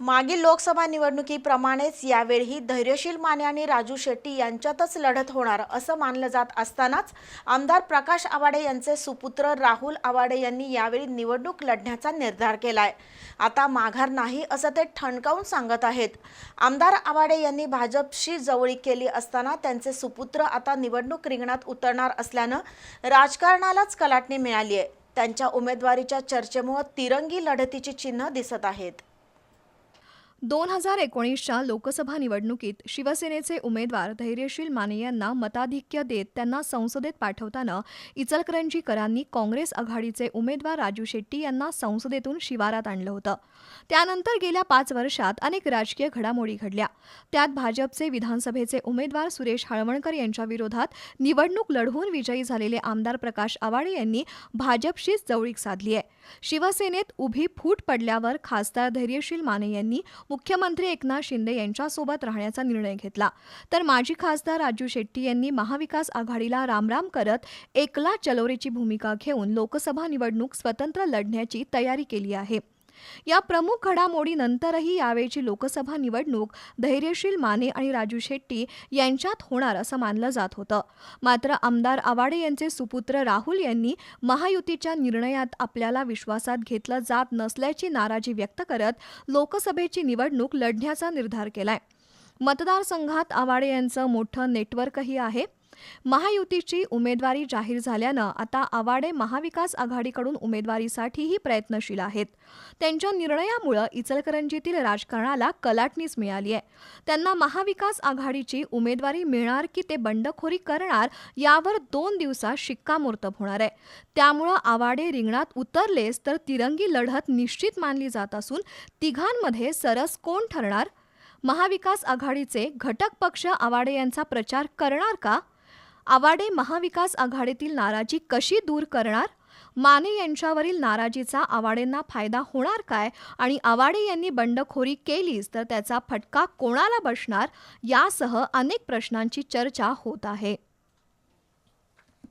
मागील लोकसभा निवडणुकीप्रमाणेच यावेळीही धैर्यशील माने आणि राजू शेट्टी यांच्यातच लढत होणार असं मानलं जात असतानाच आमदार प्रकाश आवाडे यांचे सुपुत्र राहुल आवाडे यांनी यावेळी निवडणूक लढण्याचा निर्धार केलाय. आता माघार नाही असं ते ठणकावून सांगत आहेत. आमदार आवाडे यांनी भाजपशी जवळीक केली असताना त्यांचे सुपुत्र आता निवडणूक रिंगणात उतरणार असल्यानं राजकारणालाच कलाटणी मिळाली आहे त्यांच्या उमेदवारीच्या चर्चेमुळे तिरंगी लढतीची चिन्ह दिसत आहेत. दोन हजार एकोणीसच्या लोकसभा निवडणुकीत शिवसेनेचे उमेदवार धैर्यशील माने यांना मताधिक्य देत त्यांना संसदेत पाठवताना इचलकरंजीकरांनी काँग्रेस आघाडीचे उमेदवार राजू शेट्टी यांना संसदेतून शिवारात आणलं होतं. त्यानंतर गेल्या पाच वर्षात अनेक राजकीय घडामोडी घडल्या. त्यात भाजपचे विधानसभेचे उमेदवार सुरेश हळवणकर यांच्या विरोधात निवडणूक लढवून विजयी झालेले आमदार प्रकाश आवाडे यांनी भाजपशीच जवळीक साधली आहे शिवसेनेत उभी फूट पडल्यावर खासदार धैर्यशील माने यांनी मुख्यमंत्री एकनाथ शिंदे यांच्यासोबत राहण्याचा निर्णय घेतला. तर माजी खासदार राजू शेट्टी यांनी महाविकास आघाडीला रामराम करत एकला चलोरीची भूमिका घेऊन लोकसभा निवडणूक स्वतंत्र लढण्याची तयारी केली आहे. या प्रमुख घडामोडीनंतरही यावेळची लोकसभा निवडणूक धैर्यशील माने आणि राजू शेट्टी यांच्यात होणार असं मानलं जात होतं. मात्र आमदार आवाडे यांचे सुपुत्र राहुल यांनी महायुतीच्या निर्णयात आपल्याला विश्वासात घेतलं जात नसल्याची नाराजी व्यक्त करत लोकसभेची निवडणूक लढण्याचा निर्धार केलाय. मतदारसंघात आवाडे यांचं मोठं नेटवर्कही आहे. महायुतीची उमेदवारी जाहीर झाल्यानं आता आवाडे महाविकास आघाडीकडून उमेदवारीसाठीही प्रयत्नशील आहेत. त्यांच्या निर्णयामुळं इचलकरंजीतील राजकारणाला कलाटणीच मिळाली आहे. त्यांना महाविकास आघाडीची उमेदवारी मिळणार की ते बंडखोरी करणार यावर दोन दिवसात शिक्कामोर्तब होणार आहे. त्यामुळं आवाडे रिंगणात उतरलेस तर तिरंगी लढत निश्चित मानली जात असून तिघांमध्ये सरस कोण ठरणार? महाविकास आघाडीचे घटक पक्ष आवाडे यांचा प्रचार करणार का? आवाडे महाविकास आघाडीतील नाराजी कशी दूर करणार? माने यांच्यावरील नाराजीचा आवाडेंना फायदा होणार काय? आणि आवाडे यांनी बंडखोरी केलीच तर त्याचा फटका कोणाला बसणार? यासह अनेक प्रश्नांची चर्चा होत आहे.